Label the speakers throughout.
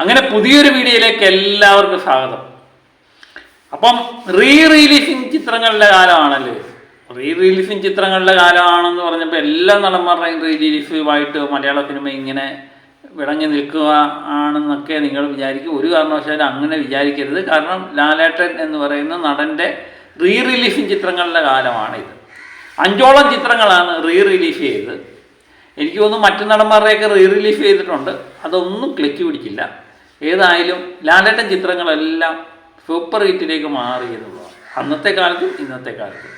Speaker 1: അങ്ങനെ പുതിയൊരു വീഡിയോയിലേക്ക് എല്ലാവർക്കും സ്വാഗതം. അപ്പം റീ റിലീസിങ് ചിത്രങ്ങളുടെ കാലമാണല്ലേ? റീ റിലീസിങ് ചിത്രങ്ങളുടെ കാലമാണെന്ന് പറഞ്ഞപ്പോൾ എല്ലാ നടന്മാരുടെയും റീ റിലീസുമായിട്ട് മലയാള സിനിമ ഇങ്ങനെ വിളങ്ങി നിൽക്കുക ആണെന്നൊക്കെ നിങ്ങൾ വിചാരിക്കും. ഒരു കാരണവശാലും അങ്ങനെ വിചാരിക്കരുത്. കാരണം ലാലേട്ടൻ എന്ന് പറയുന്ന നടന്റെ റീ റിലീസിങ് ചിത്രങ്ങളുടെ കാലമാണിത്. അഞ്ചോളം ചിത്രങ്ങളാണ് റീ റിലീസ് ചെയ്തത്. എനിക്ക് തോന്നുന്നു മറ്റു നടന്മാരുടെയൊക്കെ റീ റിലീസ് ചെയ്തിട്ടുണ്ട്. അതൊന്നും ക്ലിക്ക് പിടിച്ചില്ല. ഏതായാലും ലാലേട്ടൻ ചിത്രങ്ങളെല്ലാം സൂപ്പർ ഹിറ്റിലേക്ക് മാറി എന്നുള്ളതാണ് അന്നത്തെ കാലത്തും ഇന്നത്തെ കാലത്തും.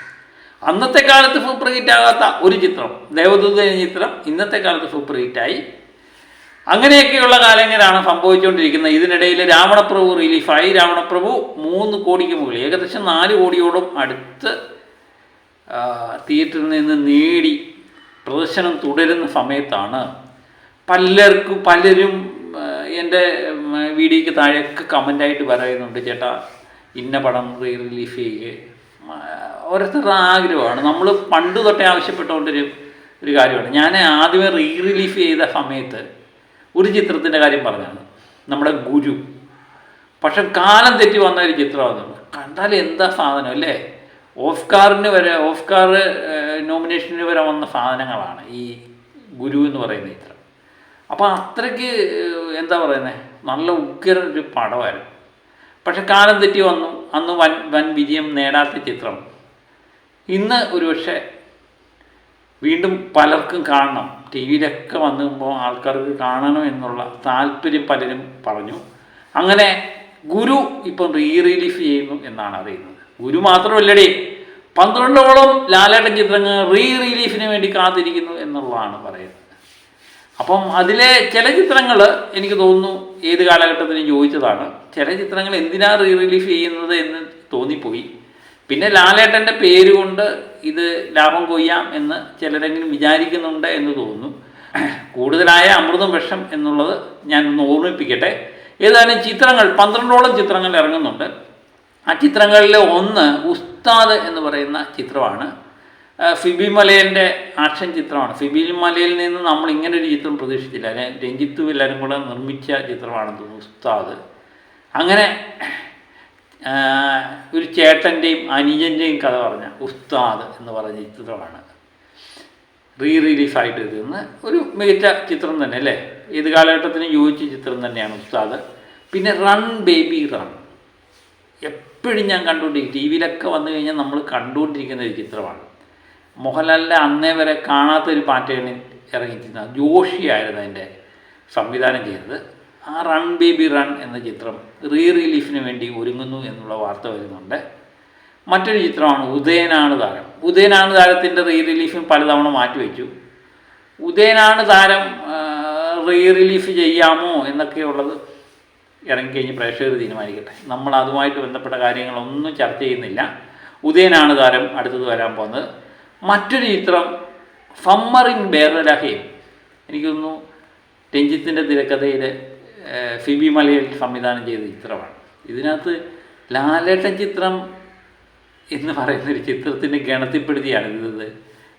Speaker 1: അന്നത്തെ കാലത്ത് സൂപ്പർ ഹിറ്റ് ആകാത്ത ഒരു ചിത്രം ദേവദൂത എന്ന ചിത്രം ഇന്നത്തെ കാലത്ത് സൂപ്പർ ഹിറ്റായി അങ്ങനെയൊക്കെയുള്ള കാലങ്ങളാണ് സംഭവിച്ചുകൊണ്ടിരിക്കുന്നത്. ഇതിനിടയിൽ രാവണപ്രഭു റിലീഫായി രാവണപ്രഭു മൂന്ന് കോടിക്ക് മുകളിൽ ഏകദേശം നാല് കോടിയോടും അടുത്ത് തിയേറ്ററിൽ നിന്ന് നേടി പ്രദർശനം തുടരുന്ന സമയത്താണ് പലർക്കും പലരും എന്റെ വീഡിയോയ്ക്ക് താഴെയൊക്കെ കമന്റായിട്ട് പറയുന്നുണ്ട് ചേട്ടാ ഇന്ന പടം റീ റിലീഫ് ചെയ്യുക ഓരോരുത്തരുടെ ആഗ്രഹമാണ്. നമ്മൾ പണ്ട് തൊട്ടേ ആവശ്യപ്പെട്ടുകൊണ്ടൊരു ഒരു കാര്യമാണ്. ഞാൻ ആദ്യമേ റീ റിലീഫ് ചെയ്ത സമയത്ത് ഒരു ചിത്രത്തിന്റെ കാര്യം പറഞ്ഞാണ്. നമ്മുടെ ഗുരു. പക്ഷെ കാലം തെറ്റി വന്ന ഒരു ചിത്രമാണ് കണ്ടാൽ എന്താ സാധനം അല്ലേ? ഓസ്കാറിന് വരെ ഓസ്കാർ നോമിനേഷന് വരെ വന്ന സാധനങ്ങളാണ് ഈ ഗുരു എന്ന് പറയുന്ന ചിത്രം. അപ്പോൾ അത്രയ്ക്ക് എന്താ പറയുന്നത് നല്ല ഉഗ്ര ഒരു പടമായിരുന്നു. പക്ഷെ കാലം തെറ്റി വന്നു. അന്ന് വൻ വൻ വിജയം നേടാത്ത ചിത്രം. ഇന്ന് ഒരുപക്ഷെ വീണ്ടും പലർക്കും കാണണം. ടി വിയിലൊക്കെ വന്നുമ്പോൾ ആൾക്കാർക്ക് കാണണം എന്നുള്ള താല്പര്യം പലരും പറഞ്ഞു. അങ്ങനെ ഗുരു ഇപ്പം റീ റിലീഫ് ചെയ്യുന്നു എന്നാണ് അറിയുന്നത്. ഗുരു മാത്രമല്ലടേ പന്ത്രണ്ടോളം ലാലേട്ടൻ ചിത്രങ്ങൾ റീ റിലീഫിന് വേണ്ടി കാത്തിരിക്കുന്നു എന്നുള്ളതാണ് പറയുന്നത്. അപ്പം അതിലെ ചില ചിത്രങ്ങൾ എനിക്ക് തോന്നുന്നു ഏത് കാലഘട്ടത്തിനും ചോദിച്ചതാണ്. ചില ചിത്രങ്ങൾ എന്തിനാ റീ റിലീഫ് ചെയ്യുന്നത് എന്ന് തോന്നിപ്പോയി. പിന്നെ ലാലേട്ടന്റെ പേര് കൊണ്ട് ഇത് ലാഭം കൊയ്യാം എന്ന് ചിലരെങ്കിലും വിചാരിക്കുന്നുണ്ട് എന്ന് തോന്നുന്നു. കൂടുതലായ അമൃതം വിഷം എന്നുള്ളത് ഞാനൊന്ന് ഓർമ്മിപ്പിക്കട്ടെ. ഏതായാലും ചിത്രങ്ങൾ പന്ത്രണ്ടോളം ചിത്രങ്ങൾ ഇറങ്ങുന്നുണ്ട്. ആ ചിത്രങ്ങളിലെ ഒന്ന് ഉസ്താദ് എന്ന് പറയുന്ന ചിത്രമാണ്. ഫിബി മലയന്റെ ആക്ഷൻ ചിത്രമാണ്. ഫിബി മലയിൽ നിന്ന് നമ്മൾ ഇങ്ങനെ ഒരു ചിത്രം പ്രതീക്ഷിച്ചില്ല. രഞ്ജിത്തും എല്ലാവരും കൂടെ നിർമ്മിച്ച തോന്നുന്നു ഉസ്താദ്. അങ്ങനെ ഒരു ചേട്ടന്റെയും അനുജന്റെയും കഥ പറഞ്ഞ ഉസ്താദ് എന്ന് പറഞ്ഞ ചിത്രമാണ്. റീ റിലീഫായിട്ട് എത്തുന്ന ഒരു മികച്ച ചിത്രം തന്നെ അല്ലേ? ഏത് കാലഘട്ടത്തിനും യോജിച്ച ചിത്രം തന്നെയാണ് ഉസ്താദ്. പിന്നെ റൺ ബേബി റൺ. എപ്പോഴും ഞാൻ കണ്ടുകൊണ്ടിരിക്കും. ടി വിയിലൊക്കെ വന്നു കഴിഞ്ഞാൽ നമ്മൾ കണ്ടുകൊണ്ടിരിക്കുന്ന ഒരു ചിത്രമാണ്. മോഹൻലാലിന്റെ അന്നേ വരെ കാണാത്തൊരു പാറ്റേണിൽ ഇറങ്ങിച്ചിരുന്ന ജോഷിയായിരുന്നു അതിന്റെ സംവിധാനം ചെയ്തത്. ആ റൺ ബേബി റൺ എന്ന ചിത്രം റീ റിലീഫിന് വേണ്ടി ഒരുങ്ങുന്നു എന്നുള്ള വാർത്ത വരുന്നുണ്ട്. മറ്റൊരു ചിത്രമാണ് ഉദയനാണ് താരം. ഉദയനാണ് താരത്തിന്റെ റീ റിലീഫും പലതവണ മാറ്റിവെച്ചു. ഉദയനാണ് താരം റീ റിലീഫ് ചെയ്യാമോ എന്നൊക്കെയുള്ളത് ഇറങ്ങിക്കഴിഞ്ഞ് പ്രേക്ഷകർ തീരുമാനിക്കട്ടെ. നമ്മൾ അതുമായിട്ട് ബന്ധപ്പെട്ട കാര്യങ്ങളൊന്നും ചർച്ച ചെയ്യുന്നില്ല. ഉദയനാണ് താരം അടുത്തത് വരാൻ പോകുന്നത്. മറ്റൊരു ചിത്രം ഫമ്മറിൻ ബേറലഹീം. എനിക്ക് തോന്നുന്നു രഞ്ജിത്തിന്റെ തിരക്കഥയിൽ ഫിബി മലയിൽ സംവിധാനം ചെയ്ത ചിത്രമാണ്. ഇതിനകത്ത് ലാലേട്ടൻ ചിത്രം എന്ന് പറയുന്ന ഒരു ചിത്രത്തിന്റെ ഗണത്തിൽപ്പെടുത്തിയാണ് ഇത്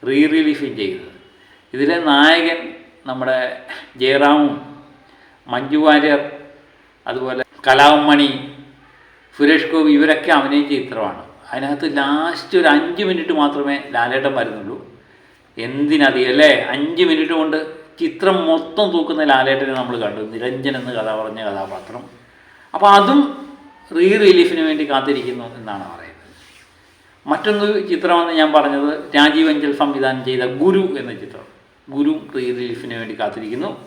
Speaker 1: റീ റിലീഫിങ് ചെയ്തത്. ഇതിലെ നായകൻ നമ്മുടെ ജയറാമും മഞ്ജു വാര്യർ അതുപോലെ കലാമണി സുരേഷ് ഗോപി ഇവരൊക്കെ അഭിനയിച്ച ചിത്രമാണ്. അതിനകത്ത് ലാസ്റ്റ് ഒരു അഞ്ച് മിനിറ്റ് മാത്രമേ ലാലേട്ടൻ വരുന്നുള്ളൂ. എന്തിനതി അല്ലേ? അഞ്ച് മിനിറ്റ് കൊണ്ട് ചിത്രം മൊത്തം തൂക്കുന്ന ലാലേട്ടനെ നമ്മൾ കണ്ടു. നിരഞ്ജൻ എന്ന് കഥ പറഞ്ഞ കഥാപാത്രം. അപ്പോൾ അതും റീ റിലീഫിന് വേണ്ടി കാത്തിരിക്കുന്നു എന്നാണ് പറയുന്നത്. മറ്റൊന്ന് ചിത്രമെന്ന് ഞാൻ പറഞ്ഞത് രാജീവ് അഞ്ചൽ സംവിധാനം ചെയ്ത ഗുരു എന്ന ചിത്രം. ഗുരു റീ റിലീഫിന് വേണ്ടി കാത്തിരിക്കുന്നു.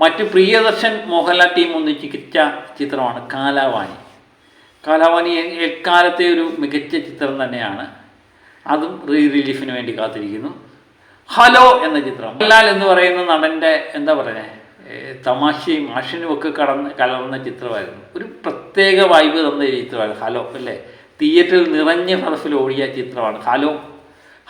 Speaker 1: മറ്റ് പ്രിയദർശൻ മോഹൻലാൽ ടീം ഒന്നിച്ചിച്ച ചിത്രമാണ് കാലാവാനി. കാലാവാനി എക്കാലത്തെ ഒരു മികച്ച ചിത്രം തന്നെയാണ്. അതും റീ റിലീഫിന് വേണ്ടി കാത്തിരിക്കുന്നു. ഹലോ എന്ന ചിത്രം. മോഹൻലാൽ എന്ന് പറയുന്ന നടന്റെ എന്താ പറയുന്നത് തമാശയും ആഷനും ഒക്കെ കടന്ന് കലർന്ന ചിത്രമായിരുന്നു. ഒരു പ്രത്യേക വൈബ് തന്ന ചിത്രമാണ് ഹലോ അല്ലേ? തിയേറ്ററിൽ നിറഞ്ഞ ഫലഫിൽ ഓടിയ ചിത്രമാണ് ഹലോ.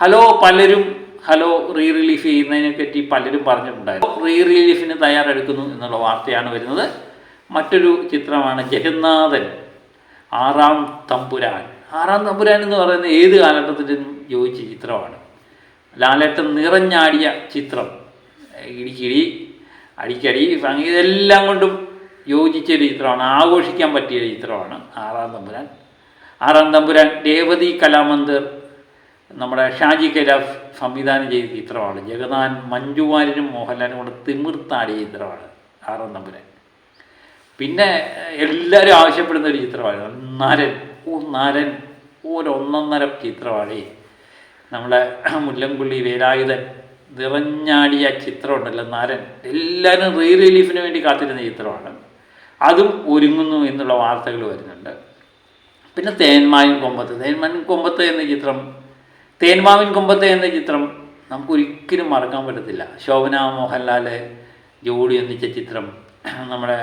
Speaker 1: ഹലോ പലരും ഹലോ റീ റിലീഫ് ചെയ്യുന്നതിനെ പറ്റി പലരും പറഞ്ഞിട്ടുണ്ടായിരുന്നു. റീ റിലീഫിന് തയ്യാറെടുക്കുന്നു എന്നുള്ള വാർത്തയാണ് വരുന്നത്. മറ്റൊരു ചിത്രമാണ് ജഗന്നാഥൻ. ആറാം തമ്പുരാൻ. ആറാം തമ്പുരാൻ എന്ന് പറയുന്നത് ഏത് കാലഘട്ടത്തിലും യോജിച്ച ചിത്രമാണ്. ലാലേട്ടൻ നിറഞ്ഞാടിയ ചിത്രം. ഇടിക്കിടി അടിക്കടി സംഗീതം എല്ലാം കൊണ്ടും യോജിച്ച ഒരു ചിത്രമാണ്. ആഘോഷിക്കാൻ പറ്റിയ ഒരു ചിത്രമാണ് ആറാം തമ്പുരാൻ. ആറാം തമ്പുരാൻ രേവതി കലാമന്ദിർ നമ്മുടെ ഷാജി കൈലാഫ് സംവിധാനം ചെയ്ത ചിത്രമാണ്. ജഗന്നാൻ മഞ്ജുവാരനും മോഹൻലാലും കൂടെ തിമിർത്താടിയ ചിത്രമാണ് ആറാം തമ്പുരാൻ. പിന്നെ എല്ലാവരും ആവശ്യപ്പെടുന്ന ഒരു ചിത്രമാണ്. നരൻ ഓ നരൻ ഒരൊന്നൊന്നര ചിത്രമാണ്. നമ്മളെ മുല്ലംകുള്ളി വേലായുധൻ നിറഞ്ഞാടിയ ചിത്രമുണ്ടല്ലോ നരൻ. എല്ലാവരും റീ റിലീഫിന് വേണ്ടി കാത്തിരുന്ന ചിത്രമാണ്. അതും ഒരുങ്ങുന്നു എന്നുള്ള വാർത്തകൾ വരുന്നുണ്ട്. പിന്നെ തേന്മാവിൻ കൊമ്പത്ത്. തേന്മാവിൻ കൊമ്പത്ത് എന്ന ചിത്രം തേന്മാവിൻ കൊമ്പത്ത് എന്ന ചിത്രം നമുക്കൊരിക്കലും മറക്കാൻ പറ്റത്തില്ല. ശോഭന മോഹൻലാൽ ജോഡി ഒന്നിച്ച ചിത്രം നമ്മുടെ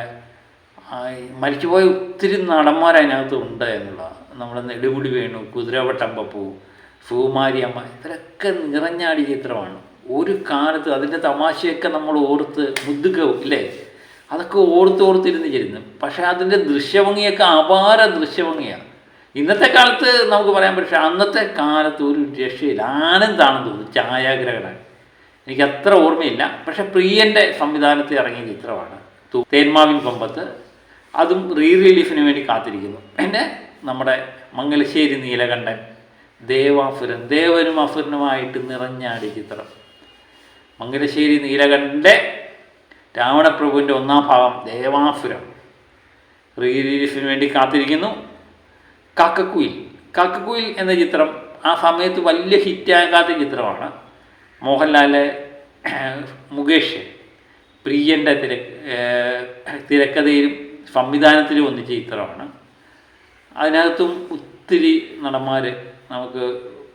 Speaker 1: മരിച്ചുപോയ ഒത്തിരി നടന്മാർ അതിനകത്ത് ഉണ്ട് എന്നുള്ളതാണ് നമ്മുടെ നെടുമുടി വേണു കുതിരവട്ടം പപ്പു അമ്മ ഇവരൊക്കെ നിറഞ്ഞാടി ചിത്രമാണ്. ഒരു കാലത്ത് അതിന്റെ തമാശയൊക്കെ നമ്മൾ ഓർത്ത് മുതുകവും ഇല്ലേ? അതൊക്കെ ഓർത്ത് ഓർത്തിരുന്ന് ചെരുന്നു പക്ഷേ അതിന്റെ ദൃശ്യഭംഗിയൊക്കെ അപാര ദൃശ്യഭംഗിയാണ്. ഇന്നത്തെ കാലത്ത് നമുക്ക് പറയാൻ പക്ഷേ അന്നത്തെ കാലത്ത് ഒരു രക്ഷയില്ല. ആനന്ദാണെന്ന് തോന്നുന്നു. ഛായാഗ്രഹണം എനിക്ക് അത്ര ഓർമ്മയില്ല. പക്ഷേ പ്രിയന്റെ സംവിധാനത്തിൽ ഇറങ്ങിയ ചിത്രമാണ്. തേന്മാവിൻ കൊമ്പത്ത് അതും റീ റിലീഫിന് വേണ്ടി കാത്തിരിക്കുന്നു. പിന്നെ നമ്മുടെ മംഗലശ്ശേരി നീലകണ്ഠൻ ദേവാസുരൻ ദേവനും അസുരനുമായിട്ട് നിറഞ്ഞാടി ചിത്രം. മംഗലശ്ശേരി നീലകണ്ഠന്റെ രാവണപ്രഭുവിന്റെ ഒന്നാം ഭാഗം ദേവാസുരം. റീ റിലീഫിന് വേണ്ടി കാത്തിരിക്കുന്നു. കാക്കക്കുയിൽ. കാക്കക്കുയിൽ എന്ന ചിത്രം ആ സമയത്ത് വലിയ ഹിറ്റാകാത്ത ചിത്രമാണ്. മോഹൻലാൽ മുകേഷ് പ്രിയന്റെ തിരക്ക് തിരക്കഥയിലും സംവിധാനത്തിലും ഒന്നിച്ച ചിത്രമാണ്. അതിനകത്തും ഒത്തിരി നടന്മാർ നമുക്ക്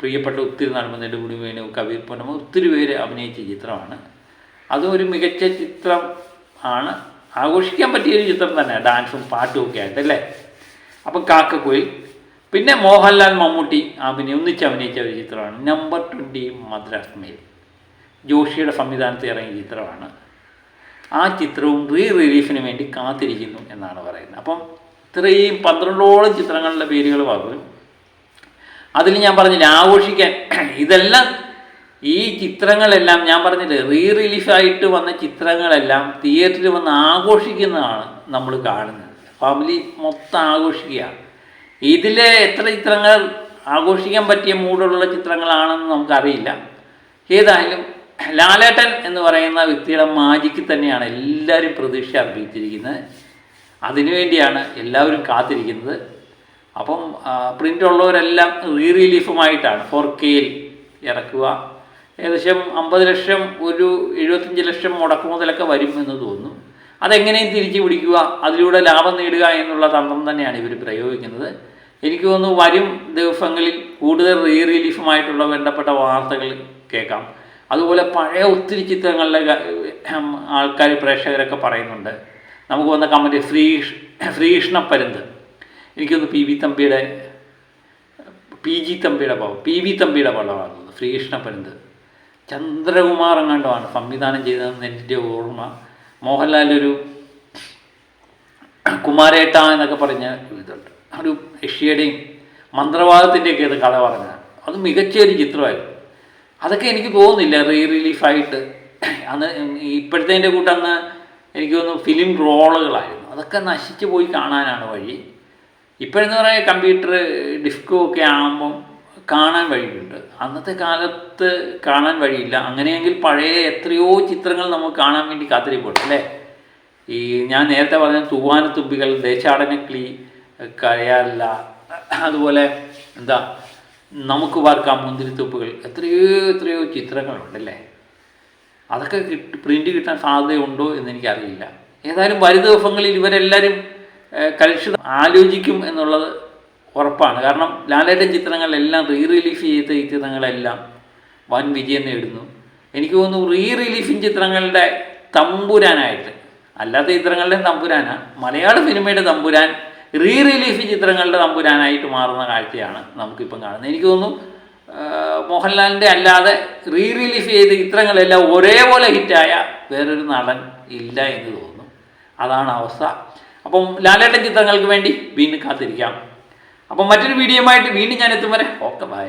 Speaker 1: പ്രിയപ്പെട്ട ഒത്തിരി നടന്മാർ നെടുമുടി വേണു കബീർ പൊന്നമ്മ ഒത്തിരി പേര് അഭിനയിച്ച ചിത്രമാണ്. അതും ഒരു മികച്ച ചിത്രം ആണ്. ആഘോഷിക്കാൻ പറ്റിയ ഒരു ചിത്രം തന്നെ ഡാൻസും പാട്ടും ഒക്കെ ആയിട്ട് അല്ലേ? അപ്പം കാക്കക്കുയിൽ. പിന്നെ മോഹൻലാൽ മമ്മൂട്ടി അഭിനയ ഒന്നിച്ച് അഭിനയിച്ച ഒരു ചിത്രമാണ് നമ്പർ ട്വന്റി മദ്രാസ് മേൽ. ജോഷിയുടെ സംവിധാനത്തിൽ ഇറങ്ങിയ ചിത്രമാണ്. ആ ചിത്രവും റീ റിലീഫിന് വേണ്ടി കാത്തിരിക്കുന്നു എന്നാണ് പറയുന്നത്. അപ്പം ഇത്രയും പന്ത്രണ്ടോളം ചിത്രങ്ങളുടെ പേരുകൾ പറഞ്ഞു അതിൽ ഞാൻ പറഞ്ഞില്ല ആഘോഷിക്കാൻ. ഇതെല്ലാം ഈ ചിത്രങ്ങളെല്ലാം ഞാൻ പറഞ്ഞില്ലേ റീ റിലീഫായിട്ട് വന്ന ചിത്രങ്ങളെല്ലാം തിയേറ്ററിൽ വന്ന് ആഘോഷിക്കുന്നതാണ് നമ്മൾ കാണുന്നത്. ഫാമിലി മൊത്തം ആഘോഷിക്കുകയാണ്. ഇതിലെ എത്ര ചിത്രങ്ങൾ ആഘോഷിക്കാൻ പറ്റിയ മൂടുള്ള ചിത്രങ്ങളാണെന്ന് നമുക്കറിയില്ല. ഏതായാലും ലാലേട്ടൻ എന്ന് പറയുന്ന വ്യക്തിയുടെ മാജിക്ക് തന്നെയാണ് എല്ലാവരും പ്രതീക്ഷ അർപ്പിച്ചിരിക്കുന്നത്. അതിനുവേണ്ടിയാണ് എല്ലാവരും കാത്തിരിക്കുന്നത്. അപ്പം പ്രിന്റ് ഉള്ളവരെല്ലാം റീ റിലീഫുമായിട്ടാണ് ഫോർ കെയിൽ ഇറക്കുക. ഏകദേശം അമ്പത് ലക്ഷം ഒരു എഴുപത്തഞ്ച് ലക്ഷം മുടക്കുമുതലൊക്കെ വരും എന്ന് തോന്നുന്നു. അതെങ്ങനെയും തിരിച്ചു പിടിക്കുക. അതിലൂടെ ലാഭം നേടുക എന്നുള്ള തന്ത്രം തന്നെയാണ് ഇവർ പ്രയോഗിക്കുന്നത്. എനിക്ക് തോന്നുന്നു വരും ദിവസങ്ങളിൽ കൂടുതൽ റീ റിലീഫുമായിട്ടുള്ള ബന്ധപ്പെട്ട വാർത്തകൾ കേൾക്കാം. അതുപോലെ പഴയ ഒത്തിരി ചിത്രങ്ങളിലെ ആൾക്കാർ പ്രേക്ഷകരൊക്കെ പറയുന്നുണ്ട്. നമുക്ക് വന്ന കമന്റ് ശ്രീഷ് ശ്രീകൃഷ്ണ പരുന്ത്. എനിക്കൊന്ന് പി വി തമ്പിയുടെ പി ജി തമ്പിയുടെ പടം പി വി തമ്പിയുടെ പടമാണ് തോന്നുന്നു. ശ്രീകൃഷ്ണപ്പരുന്ത് ചന്ദ്രകുമാർ എങ്ങാണ്ടുമാണ് സംവിധാനം ചെയ്തതെന്ന് എന്റെ ഓർമ്മ. മോഹൻലാലൊരു കുമാരേട്ട എന്നൊക്കെ പറഞ്ഞ ഇതുണ്ട് ഒരു ഏഷ്യയുടെയും മന്ത്രവാദത്തിന്റെയൊക്കെ ഇത് കഥ പറഞ്ഞതാണ് അത് മികച്ച ഒരു ചിത്രമായിരുന്നു. അതൊക്കെ എനിക്ക് തോന്നുന്നില്ല റീ റിലീഫായിട്ട്. അന്ന് ഇപ്പോഴത്തെ കൂട്ടന്ന് എനിക്ക് തോന്നുന്നു ഫിലിം റോളുകളായിരുന്നു. അതൊക്കെ നശിച്ചു പോയി കാണാനാണ് വഴി. ഇപ്പോഴെന്ന് പറയാൻ കമ്പ്യൂട്ടർ ഡിസ്കോ ഒക്കെ ആകുമ്പം കാണാൻ വഴിയുണ്ട്. അന്നത്തെ കാലത്ത് കാണാൻ വഴിയില്ല. അങ്ങനെയെങ്കിൽ പഴയ എത്രയോ ചിത്രങ്ങൾ നമുക്ക് കാണാൻ വേണ്ടി കാത്തിരിപ്പുണ്ട് അല്ലേ? ഈ ഞാൻ നേരത്തെ പറഞ്ഞ തൂവാന തുമ്പികൾ ദേശാടനക്കിളി കരയാറില്ല അതുപോലെ എന്താ നമുക്ക് പാർക്കാം മുന്തിരിത്തോപ്പുകൾ എത്രയോ എത്രയോ ചിത്രങ്ങളുണ്ടല്ലേ? അതൊക്കെ കിട്ടി പ്രിന്റ് കിട്ടാൻ സാധ്യതയുണ്ടോ എന്ന് എനിക്കറിയില്ല. ഏതായാലും വരും ദിവസങ്ങളിൽ ഇവരെല്ലാവരും കലക്ഷൻ ആലോചിക്കും എന്നുള്ളത് ഉറപ്പാണ്. കാരണം ലാലേട്ടൻ ചിത്രങ്ങളെല്ലാം റീ റിലീഫ് ചെയ്ത ഈ ചിത്രങ്ങളെല്ലാം വൻ വിജയം നേടുന്നു. എനിക്ക് തോന്നുന്നു റീ റിലീഫിങ് ചിത്രങ്ങളുടെ തമ്പുരാനായിട്ട് അല്ലാത്ത ചിത്രങ്ങളുടെ തമ്പുരാനാണ് മലയാള സിനിമയുടെ തമ്പുരാൻ റീ റിലീഫ് ചിത്രങ്ങളുടെ തമ്പുരാനായിട്ട് മാറുന്ന കാഴ്ചയാണ് നമുക്കിപ്പം കാണുന്നത്. എനിക്ക് തോന്നുന്നു മോഹൻലാലിന്റെ അല്ലാതെ റീ റിലീഫ് ചെയ്ത ചിത്രങ്ങളെല്ലാം ഒരേപോലെ ഹിറ്റായ വേറൊരു നടൻ ഇല്ല എന്ന് തോന്നുന്നു. അതാണ് അവസ്ഥ. അപ്പം ലാലേട്ടൻ ചിത്രങ്ങൾക്ക് വേണ്ടി വീണ്ടും കാത്തിരിക്കാം. അപ്പം മറ്റൊരു വീഡിയോയുമായിട്ട് വീണ്ടും ഞാൻ എത്തും വരെ. Okay bye